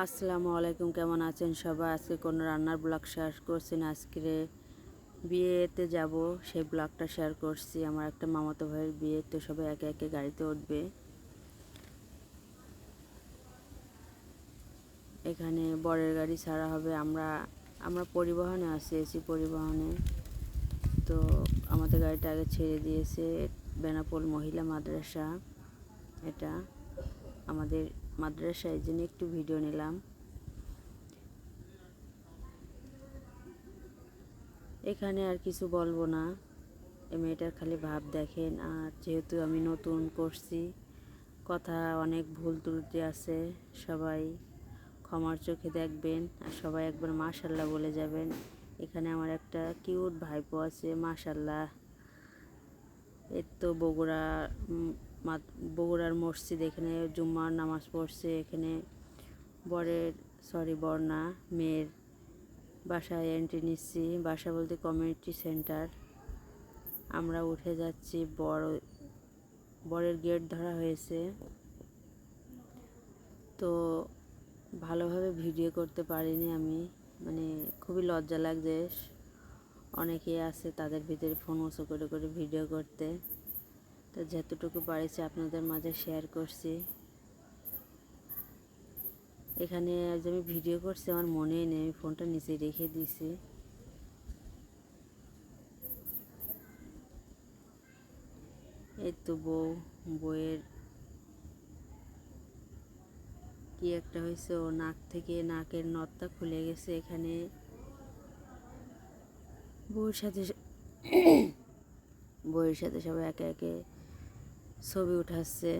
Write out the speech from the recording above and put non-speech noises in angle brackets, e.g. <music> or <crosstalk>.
আসসালামু আলাইকুম, কেমন আছেন সবাই? আজকে কোনো রান্নার ব্লগ শেয়ার করছি না। আজকে বিয়েতে যাব, সেই ব্লগটা শেয়ার করছি। আমার একটা মামাতো ভাইয়ের বিয়ে, তো সবাই একে একে গাড়িতে উঠবে। এখানে বরের গাড়ি ছাড়া হবে। আমরা আমরা পরিবহনে আছি, এসি পরিবহনে। তো আমাদের গাড়িটা আগে ছেড়ে দিয়েছে। বেনাপোল মহিলা মাদ্রাসা, এটা আমাদের মাদ্রাসায় জন্য একটু ভিডিও নিলাম। এখানে আর কিছু বলব না। এই মেয়েটার খালি ভাব দেখেন, আর যেহেতু আমি নতুন করছি, কথা অনেক ভুল ত্রুটি আছে, সবাই ক্ষমার চোখে দেখবেন, আর সবাই একবার মাশাল্লাহ বলে যাবেন। এখানে আমার একটা কিউট ভাইপো আছে, মাশাল্লাহ। এর তো বগুড়া বগুড়ার মসজিদ, এখানে জুম্মার নামাজ পড়ছে, এখানে বরের সরি বর্ণা, মেয়ের বাসায় এন্ট্রি নিচ্ছি। বাসা বলতে কমিউনিটি সেন্টার আমরা উঠে যাচ্ছি, বড়, বরের গেট ধরা হয়েছে। তো ভালোভাবে ভিডিও করতে পারিনি আমি। মানে খুবই লজ্জা লাগছে। অনেকেই আছে তাদের ভিতরে ফোন ওসো করে করে ভিডিও করতে। তো যতটুকু পারিছি আপনাদের মাঝে শেয়ার করছি। এখানে আজ আমি ভিডিও করছি, আমার মনেই নেই, আমি ফোনটা নিচে রেখে দিয়েছি এই তো বউ বইয়ের কি একটা হয়েছে, ও নাক থেকে নাকের নথটা খুলে গেছে এখানে। বউয়ের সাথে <coughs> বউয়ের সাথে সবাই একে একে ছবি উঠাচ্ছে।